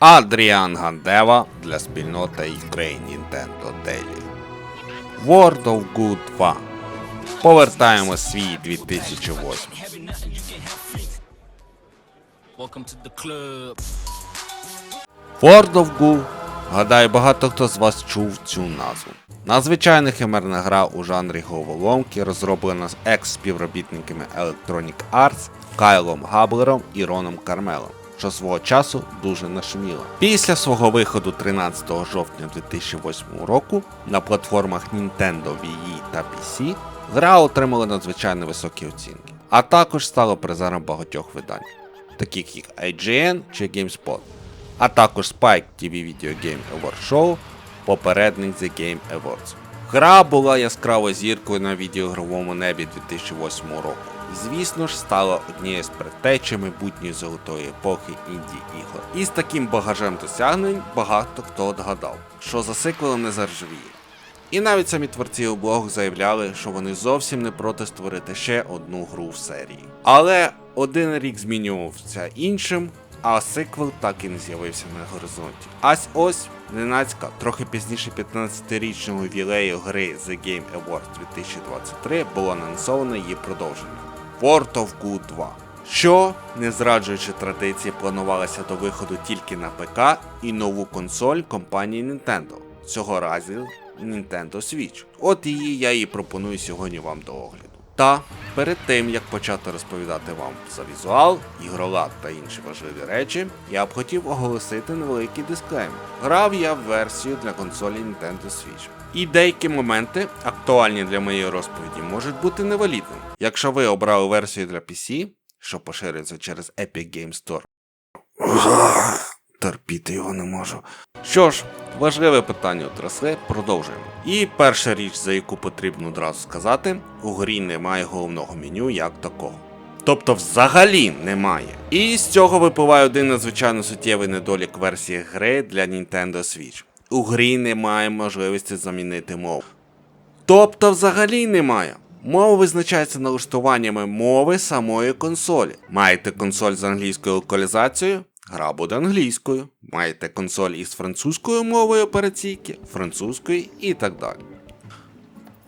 Адріан Гандева для спільноти Ukraine Nintendo Daily. World of Good 2. Повертаємо свій 2008. Welcome to. World of Goo. Гадаю, багато хто з вас чув цю назву. Надзвичайно химерна гра у жанрі головоломки, розроблена з екс-співробітниками Electronic Arts Кайлом Габлером і Роном Кармелом, що свого часу дуже нашуміла. Після свого виходу 13 жовтня 2008 року на платформах Nintendo Wii та PC гра отримала надзвичайно високі оцінки, а також стала призером багатьох видань, таких як IGN чи GameSpot а також Spike TV Video Game Award Show, попередник The Game Awards. Гра була яскравою зіркою на відеоігровому небі 2008 року. Звісно ж, стала однією з предтечі майбутньої золотої епохи інді ігор. І з таким багажем досягнень багато хто отгадав, що за сиквелом не заржавіє. І навіть самі творці у блогу заявляли, що вони зовсім не проти створити ще одну гру в серії. Але один рік змінювався іншим, а сиквел так і не з'явився на горизонті. Ась ось ненацька, трохи пізніше 15-річного ювілею гри The Game Awards 2023 було анонсовано її продовження World of Goo 2. Що, не зраджуючи традиції, планувалося до виходу тільки на ПК і нову консоль компанії Nintendo. Цього разу Nintendo Switch. От її я і пропоную сьогодні вам до огляду. Та перед тим як почати розповідати вам за візуал, ігролад та інші важливі речі, я б хотів оголосити невеликий дисклеймер. Грав я в версію для консолі Nintendo Switch. І деякі моменти, актуальні для моєї розповіді, можуть бути невалідними. Якщо ви обрали версію для PC, що поширюється через Epic Game Store, терпіти його не можу. Що ж, важливе питання отрасли, продовжуємо. І перша річ, за яку потрібно одразу сказати, у грі немає головного меню як такого. Тобто взагалі немає. І з цього випливає один надзвичайно суттєвий недолік версії гри для Nintendo Switch. У грі немає можливості замінити мову. Тобто взагалі немає. Мова визначається налаштуваннями мови самої консолі. Маєте консоль з англійською локалізацією? Гра буде англійською. Маєте консоль із французькою мовою операційки, французькою і так далі.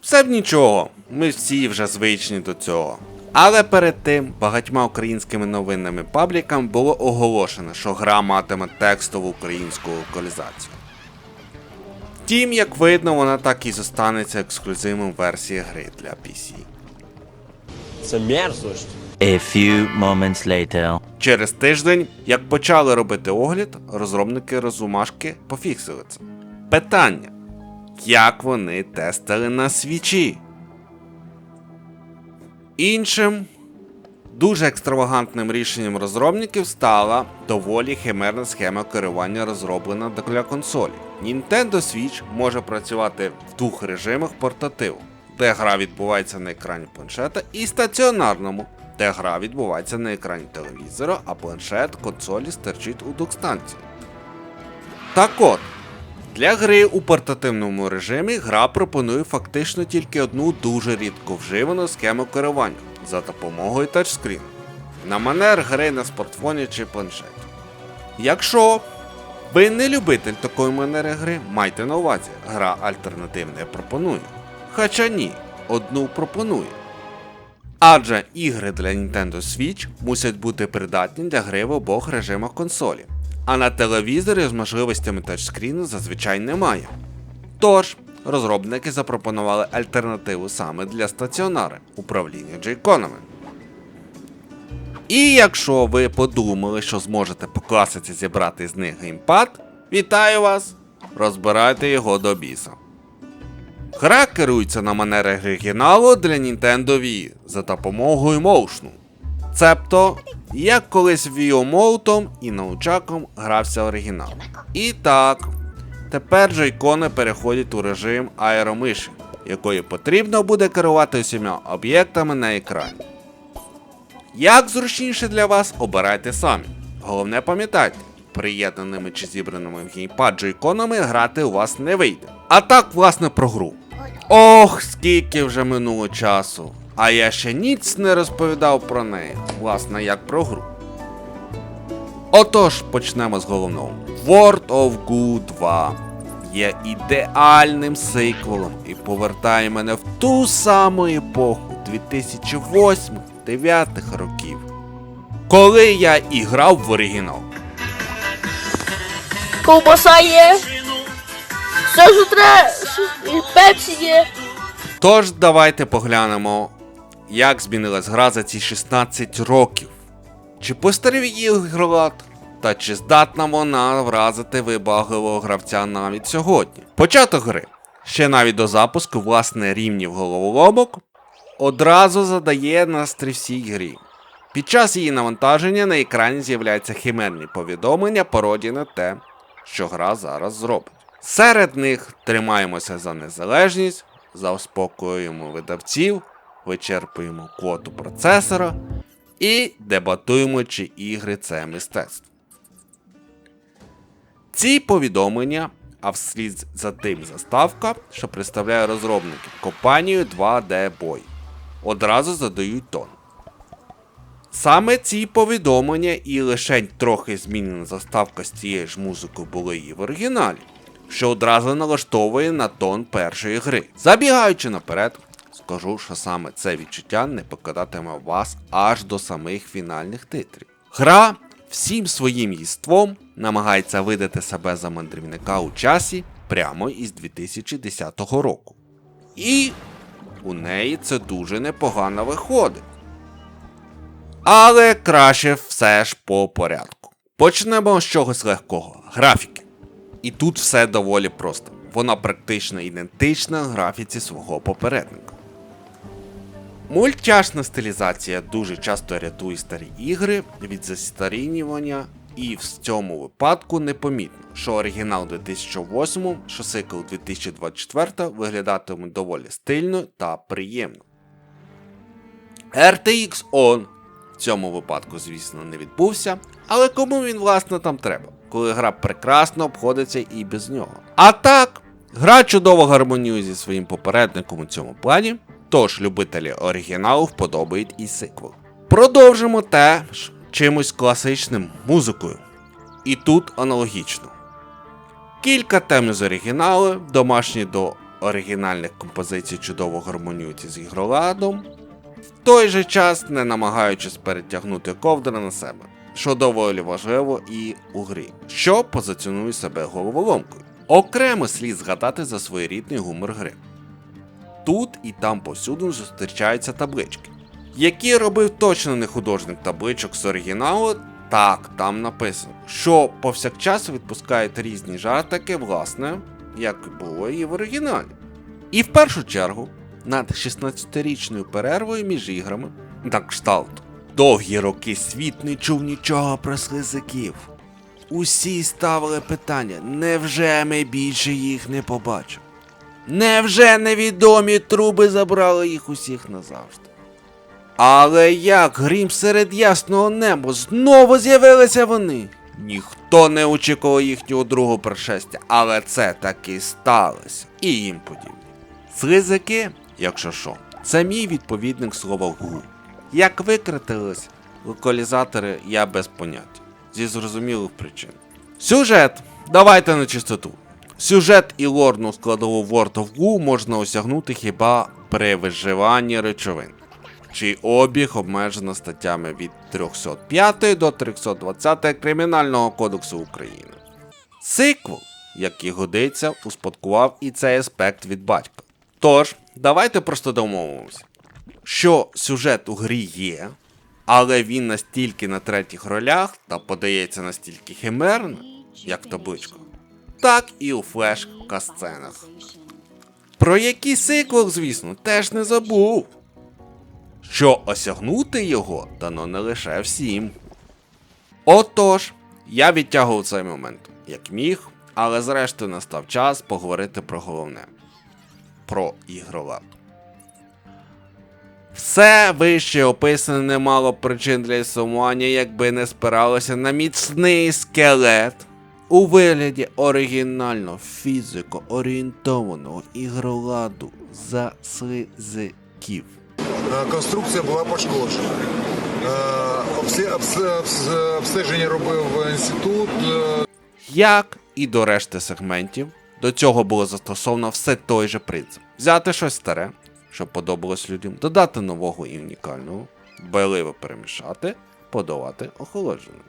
Все б нічого, ми всі вже звичні до цього. Але перед тим багатьма українськими новинними пабліками було оголошено, що гра матиме текстову українську локалізацію. Втім, як видно, вона так і зостанеться ексклюзивом версії гри для PC. Це мерзость. A few moments later. Через тиждень, як почали робити огляд, розробники розумашки пофіксили це. Питання: як вони тестили на свічі? Іншим дуже екстравагантним рішенням розробників стала доволі химерна схема керування, розроблена для консолі. Nintendo Switch може працювати в двох режимах портативу, де гра відбувається на екрані планшета, і стаціонарному, де гра відбувається на екрані телевізора, а планшет консолі стерчить у док-станції. Так от, для гри у портативному режимі гра пропонує фактично тільки одну дуже рідко вживану схему керування за допомогою тачскріну на манер гри на смартфоні чи планшеті. Якщо ви не любитель такої манери гри, майте на увазі, гра альтернатив не пропонує. Хоча ні, одну пропонує. Адже ігри для Nintendo Switch мусять бути придатні для гри в обох режимах консолі, а на телевізорі з можливостями тачскріну зазвичай немає. Тож, розробники запропонували альтернативу саме для стаціонари управління джейконами. І якщо ви подумали, що зможете по класиці зібрати з них геймпад, вітаю вас! Розбирайте його до біса. Гра керується на манери оригіналу для Nintendo Wii за допомогою Motion. Цебто, як колись Wii і научаком грався оригінал. І так, тепер же ікони переходять у режим аеромиші, якою потрібно буде керувати усіма об'єктами на екрані. Як зручніше для вас, обирайте самі. Головне пам'ятайте, приєднаними чи зібраними в геймпад джойконами грати у вас не вийде. А так, власне, про гру. Ох, скільки вже минуло часу. А я ще ніц не розповідав про неї, власне, як про гру. Отож, почнемо з головного. World of Goo 2 є ідеальним сиквелом і повертає мене в ту саму епоху 2008-2009 років, коли я і грав в оригінал. Ковбаса є. Все ж треба. І пепсі є. Тож давайте поглянемо, як змінилась гра за ці 16 років. Чи постарів її ігролад? Та чи здатна вона вразити вибагливого гравця навіть сьогодні? Початок гри. Ще навіть до запуску власне рівнів головоломок одразу задає настрій всій грі. Під час її навантаження на екрані з'являються химерні повідомлення пародії на те, що гра зараз зробить. Серед них тримаємося за незалежність, заспокоюємо видавців, вичерпуємо квоту процесора і дебатуємо, чи ігри це мистецтво. Ці повідомлення, а вслід за тим заставка, що представляє розробників компанію 2D Boy, одразу задають тон. Саме ці повідомлення і лише трохи змінена заставка з цією ж музикою були і в оригіналі, що одразу налаштовує на тон першої гри. Забігаючи наперед, скажу, що саме це відчуття не покидатиме вас аж до самих фінальних титрів. Гра всім своїм їством намагається видати себе за мандрівника у часі прямо із 2010 року. І у неї це дуже непогано виходить. Але краще все ж по порядку. Почнемо з чогось легкого графіки. І тут все доволі просто. Вона практично ідентична графіці свого попередника. Мультяшна стилізація дуже часто рятує старі ігри від застарінювання, і в цьому випадку непомітно, що оригінал 2008, що цикл 2024 виглядатиме доволі стильно та приємно. RTX On в цьому випадку, звісно, не відбувся, але кому він власне там треба, коли гра прекрасно обходиться і без нього. А так, гра чудово гармонює зі своїм попередником у цьому плані, тож любителі оригіналу вподобають і сиквел. Продовжимо теж чимось класичним музикою. І тут аналогічно. Кілька тем з оригіналу, домашні до оригінальних композицій чудово гармонюються з ігроладом, в той же час не намагаючись перетягнути ковдра на себе, що доволі важливо і у грі, що позиціонує себе головоломкою. Окремо слід згадати за своєрідний гумор гри. Тут і там повсюду зустрічаються таблички, які робив точно не художник табличок з оригіналу. Так, там написано, що повсякчас відпускають різні жартики, власне, як було і в оригіналі. І в першу чергу над 16-річною перервою між іграми на кшталт. Довгі роки світ не чув нічого про слизаків. Усі ставили питання, невже ми більше їх не побачимо? Невже невідомі труби забрали їх усіх назавжди? Але як грім серед ясного неба знову з'явилися вони? Ніхто не очікував їхнього другого пришестя, але це таки сталося. І їм подібні. Слизаки, якщо що, це мій відповідник слова гу. Як викритились локалізатори, я без поняття. Зі зрозумілих причин. Сюжет. Давайте на чистоту. Сюжет і лорну складову World of Goo можна осягнути хіба при виживанні речовин, чий обіг обмежено статтями від 305 до 320 Кримінального кодексу України. Сиквел, і годиться, успадкував і цей аспект від батька. Тож, давайте просто домовимося, що сюжет у грі є, але він настільки на третіх ролях та подається настільки химерно, як табличка, так і у флеш касценах. Про який сиквел, звісно, теж не забув. Що осягнути його дано не лише всім. Отож, я відтягував цей момент, як міг, але зрештою настав час поговорити про головне про ігролад. Все вище описане не мало причин для сумування, якби не спиралося на міцний скелет у вигляді оригінально фізико орієнтованого ігроладу за слизиків. Е, Конструкція була пошкоджена. Е, Обстеження робив інститут. е, Як і до решти сегментів, до цього було застосовано все той же принцип: взяти щось старе, що подобалось людям, додати нового і унікального, дбайливо перемішати, подавати охолодженим.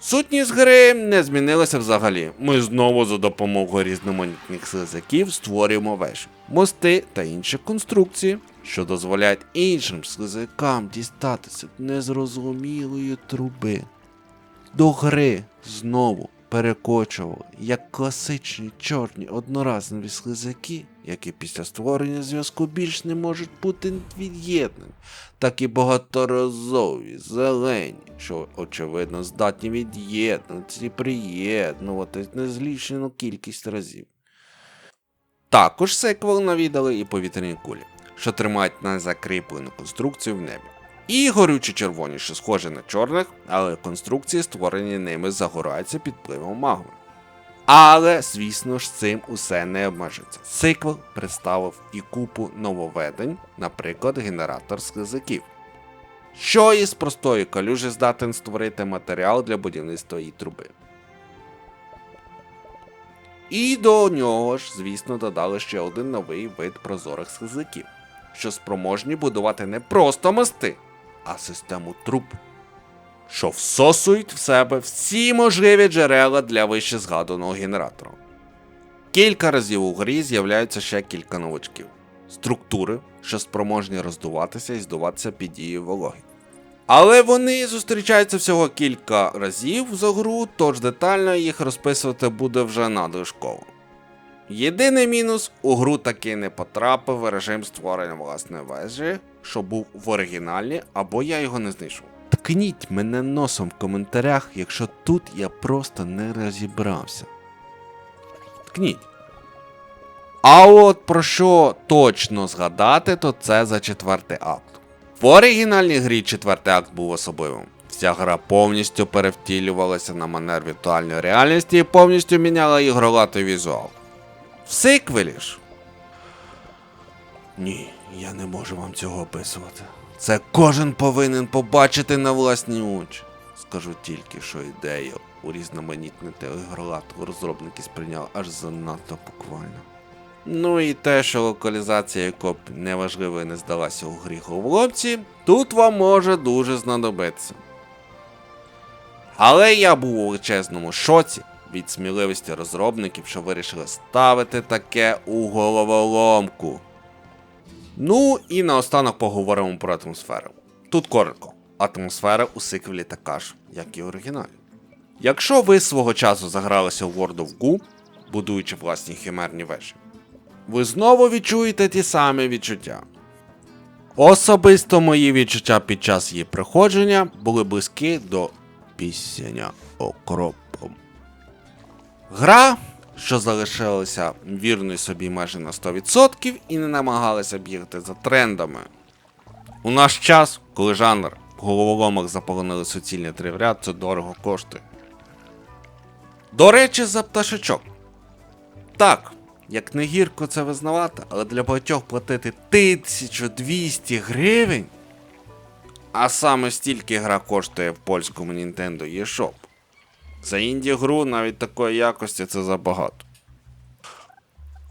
Сутність гри не змінилася взагалі. Ми знову за допомогою різноманітних слизаків створюємо вежі, мости та інші конструкції, що дозволяють іншим слизакам дістатися до незрозумілої труби. До гри знову перекочували як класичні чорні одноразові слизаки, які після створення зв'язку більш не можуть бути від'єднані, так і багаторазові, зелені, що очевидно здатні від'єднуватися і приєднуватись незлічену кількість разів. Також сиквел навідали і повітряні кулі, що тримають на закріплену конструкцію в небі. І горючі червоні, що схожі на чорних, але конструкції, створені ними, загораються під впливом магми. Але, звісно ж, цим усе не обмежиться. Сиквел представив і купу нововведень, наприклад, генератор слизаків. Що із простої калюжі здатен створити матеріал для будівництва її труби. І до нього ж, звісно, додали ще один новий вид прозорих слизаків, що спроможні будувати не просто мости, а систему труб, що всосують в себе всі можливі джерела для вище згаданого генератора. Кілька разів у грі з'являються ще кілька новачків. Структури, що спроможні роздуватися і здуватися під дією вологи. Але вони зустрічаються всього кілька разів за гру, тож детально їх розписувати буде вже надлишково. Єдиний мінус у гру таки не потрапив режим створення власної вежі, що був в оригіналі, або я його не знайшов. Ткніть мене носом в коментарях, якщо тут я просто не розібрався. Ткніть. А от про що точно згадати, то це за четвертий акт. В оригінальній грі четвертий акт був особливим. Вся гра повністю перевтілювалася на манер віртуальної реальності і повністю міняла ігролатий візуал. В сиквелі ж. Ні, я не можу вам цього описувати. Це кожен повинен побачити на власні очі. Скажу тільки, що ідея урізноманітнити ігролату розробники сприйняли аж занадто буквально. Ну і те, що локалізація якоп неважливо не здалася у грі головоломці, тут вам може дуже знадобитися. Але я був у величезному шоці від сміливості розробників, що вирішили ставити таке у головоломку. Ну і наостанок поговоримо про атмосферу. Тут коротко. Атмосфера у сиквелі така ж, як і оригіналі. Якщо ви свого часу загралися в World of Goo, будуючи власні химерні вежі, ви знову відчуєте ті самі відчуття. Особисто мої відчуття під час її проходження були близькі до пісення окропом. Гра, що залишилася вірною собі майже на 100% і не намагалася бігти за трендами. У наш час, коли жанр в головоломах заполонили суцільні три в ряд, це дорого коштує. До речі, за пташечок. Так, як не гірко це визнавати, але для багатьох платити 1200 гривень. А саме стільки гра коштує в польському Nintendo eShop. За інді гру навіть такої якості це забагато.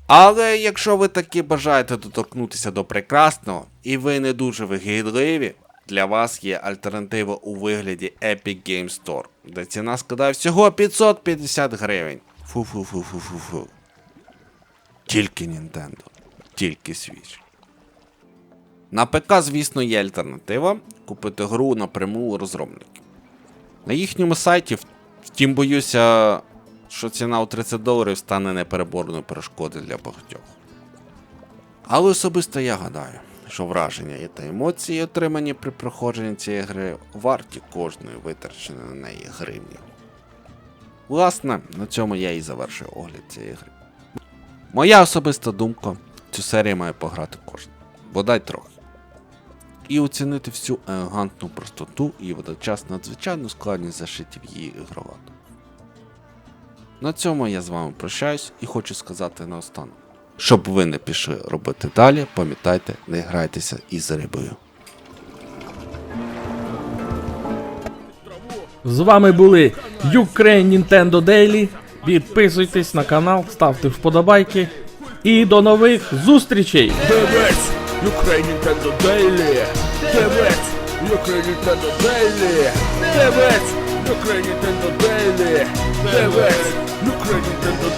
Але якщо ви таки бажаєте доторкнутися до прекрасного і ви не дуже вигідливі, для вас є альтернатива у вигляді Epic Game Store, де ціна складає всього 550 гривень. Фу-фу-фу-фу-фу-фу. Тільки Nintendo, тільки Switch. На ПК, звісно, є альтернатива купити гру напряму у розробників. На їхньому сайті, втім, боюся, що ціна у 30 доларів стане непереборною перешкодою для багатьох. Але особисто я гадаю, що враження і та емоції, отримані при проходженні цієї гри, варті кожної витраченої на неї гривні. Власне, на цьому я і завершую огляд цієї гри. Моя особиста думка, цю серію має пограти кожен, бодай трохи. І оцінити всю елегантну простоту і водночас надзвичайну складність зашитів її ігровато. На цьому я з вами прощаюсь і хочу сказати наостанок. Щоб ви не пішли робити далі, пам'ятайте, не грайтеся із рибою. З вами були Ukraine Nintendo Daily. Підписуйтесь на канал, ставте вподобайки. І до нових зустрічей! Ukraine Nintendo Daily. Дивись, Ukraine Nintendo Daily. Дивись, Ukraine Nintendo Daily. Дивись, Ukraine Nintendo